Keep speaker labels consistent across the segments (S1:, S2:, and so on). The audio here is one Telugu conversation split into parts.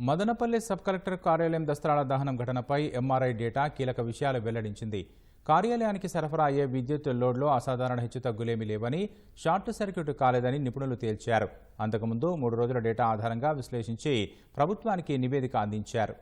S1: మదనపల్లి సబ్ కలెక్టర్ కార్యాలయం దస్త్రాల దహనం ఘటనపై ఎంఆర్ఐ డేటా కీలక విషయాలు వెల్లడించింది. కార్యాలయానికి సరఫరా అయ్యే విద్యుత్ లోడ్లో అసాధారణ హెచ్చుతగ్గులేమీ లేవని షార్ట్ సర్క్యూట్ కాలేదని నిపుణులు తేల్చారు. అంతకుముందు మూడు రోజుల డేటా ఆధారంగా విశ్లేషించి ప్రభుత్వానికి నివేదిక అందించారు.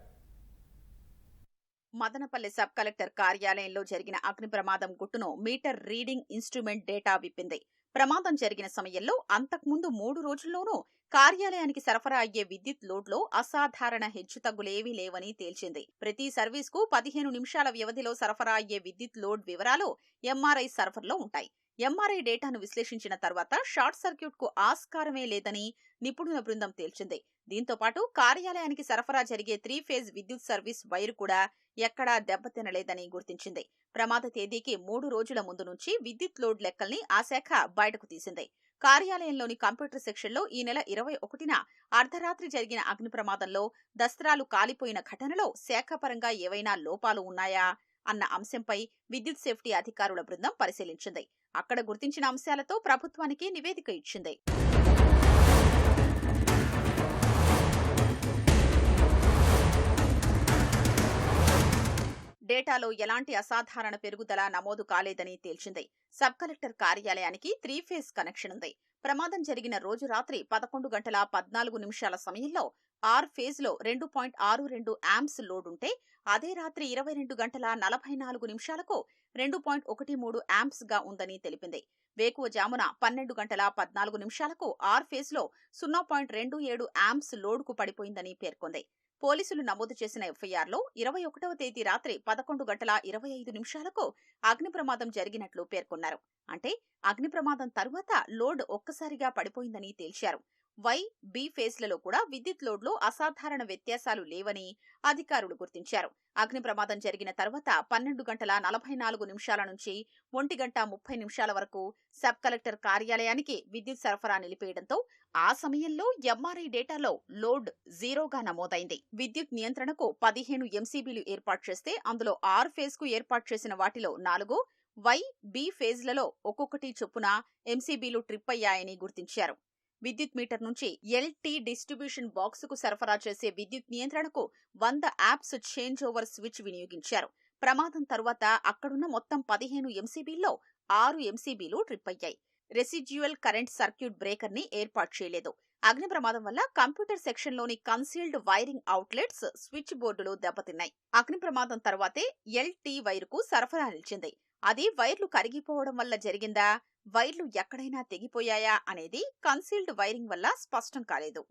S2: మదనపల్లి సబ్ కలెక్టర్ కార్యాలయంలో జరిగిన అగ్ని ప్రమాదం గుట్టును మీటర్ రీడింగ్ ఇన్స్ట్రుమెంట్ డేటా విప్పింది. ప్రమాదం జరిగిన సమయంలో అంతకుముందు మూడు రోజుల్లోనూ కార్యాలయానికి సరఫరా అయ్యే విద్యుత్ లోడ్లో అసాధారణ హెచ్చుతగ్గులేవీ లేవని తేల్చింది. ప్రతి సర్వీస్కు పదిహేను నిమిషాల వ్యవధిలో సరఫరా అయ్యే విద్యుత్ లోడ్ వివరాలు ఎంఆర్ఐ సర్వర్లో ఉంటాయి. ఎంఆర్ఐ డేటాను విశ్లేషించిన తర్వాత షార్ట్ సర్క్యూట్కు ఆస్కారమే లేదని నిపుణుల బృందం తేల్చింది. దీంతో పాటు కార్యాలయానికి సరఫరా జరిగే త్రీ ఫేజ్ విద్యుత్ సర్వీస్ వైరు కూడా ఎక్కడా దెబ్బతినలేదని గుర్తించింది. ప్రమాద తేదీకి మూడు రోజుల ముందు నుంచి విద్యుత్ లోడ్ లెక్కల్ని ఆ శాఖ బయటకు తీసింది. కార్యాలయంలోని కంప్యూటర్ సెక్షన్లో ఈ నెల ఇరవై ఒకటిన అర్ధరాత్రి జరిగిన అగ్ని ప్రమాదంలో దస్త్రాలు కాలిపోయిన ఘటనలో శాఖపరంగా ఏవైనా లోపాలు ఉన్నాయా? అన్న అంశంపై విద్యుత్ సేఫ్టీ అధికారుల బృందం పరిశీలించింది. అక్కడ గుర్తించిన అంశాలతో ప్రభుత్వానికి నివేదిక ఇచ్చింది. డేటాలో ఎలాంటి అసాధారణ పెరుగుదల నమోదు కాలేదని తేల్చింది. సబ్ కలెక్టర్ కార్యాలయానికి త్రీ ఫేజ్ కనెక్షన్ ఉంది. ప్రమాదం జరిగిన రోజు రాత్రి పదకొండు గంటల పద్నాలుగు నిమిషాల సమయంలో ఆర్ ఫేజ్లో రెండు పాయింట్ ఆరు రెండు యాంప్స్ లోడ్ ఉంటే అదే రాత్రి ఇరవై రెండు గంటల నలభై నాలుగు నిమిషాలకు రెండు పాయింట్ ఒకటి మూడు యాంప్స్గా ఉందని తెలిపింది. వేకువజామున పన్నెండు గంటల పద్నాలుగు నిమిషాలకు ఆర్ ఫేజ్లో సున్నా పాయింట్ రెండు ఏడు యాంప్స్ లోడ్కు పడిపోయిందని పేర్కొంది. పోలీసులు నమోదు చేసిన ఎఫ్ఐఆర్లో ఇరవై ఒకటవ తేదీ రాత్రి పదకొండు గంటల ఇరవై ఐదు నిమిషాలకు అగ్ని ప్రమాదం జరిగినట్లు పేర్కొన్నారు. అంటే అగ్ని ప్రమాదం తరువాత లోడ్ ఒక్కసారిగా పడిపోయిందని తేల్చారు. వై బి ఫేజ్లలో కూడా విద్యుత్ లోడ్లో అసాధారణ వ్యత్యాసాలు లేవని అధికారులు గుర్తించారు. అగ్ని ప్రమాదం జరిగిన తర్వాత పన్నెండు గంటల నలభై నాలుగు నిమిషాల నుంచి ఒంటి గంట ముప్పై నిమిషాల వరకు సబ్ కలెక్టర్ కార్యాలయానికి విద్యుత్ సరఫరా నిలిపేయడంతో ఆ సమయంలో ఎంఆర్ఐ డేటాలో లోడ్ జీరోగా నమోదైంది. విద్యుత్ నియంత్రణకు పదిహేను ఎంసీబీలు ఏర్పాటు చేస్తే అందులో ఆరు ఫేజ్కు ఏర్పాటు చేసిన వాటిలో నాలుగు వై బి ఫేజ్లలో ఒక్కొక్కటి చొప్పున ఎంసీబీలు ట్రిప్ అయ్యాయని గుర్తించారు. విద్యుత్ మీటర్ నుంచి ఎల్టీ డిస్ట్రిబ్యూషన్ బాక్స్కు సరఫరా చేసే విద్యుత్ నియంత్రణకు వంద యాప్స్ చేంజ్ ఓవర్ స్విచ్ వినియోగించారు. ప్రమాదం తరువాత అక్కడున్న మొత్తం పదిహేను ఎంసీబీల్లో ఆరు ఎంసీబీలు ట్రిప్ అయ్యాయి రెసిడ్యువల్ కరెంట్ సర్క్యూట్ బ్రేకర్ని ఏర్పాటు చేయలేదు. అగ్ని ప్రమాదం వల్ల కంప్యూటర్ సెక్షన్లోని కన్సీల్డ్ వైరింగ్ అవుట్లెట్స్ స్విచ్ బోర్డులు దెబ్బతిన్నాయి. అగ్ని ప్రమాదం తర్వాతే ఎల్టీ వైరుకు సరఫరా నిలిచింది. అది వైర్లు కరిగిపోవడం వల్ల జరిగిందా? వైర్లు ఎక్కడైనా తెగిపోయాయా? అనేది కన్సీల్డ్ వైరింగ్ వల్ల స్పష్టం కాలేదు.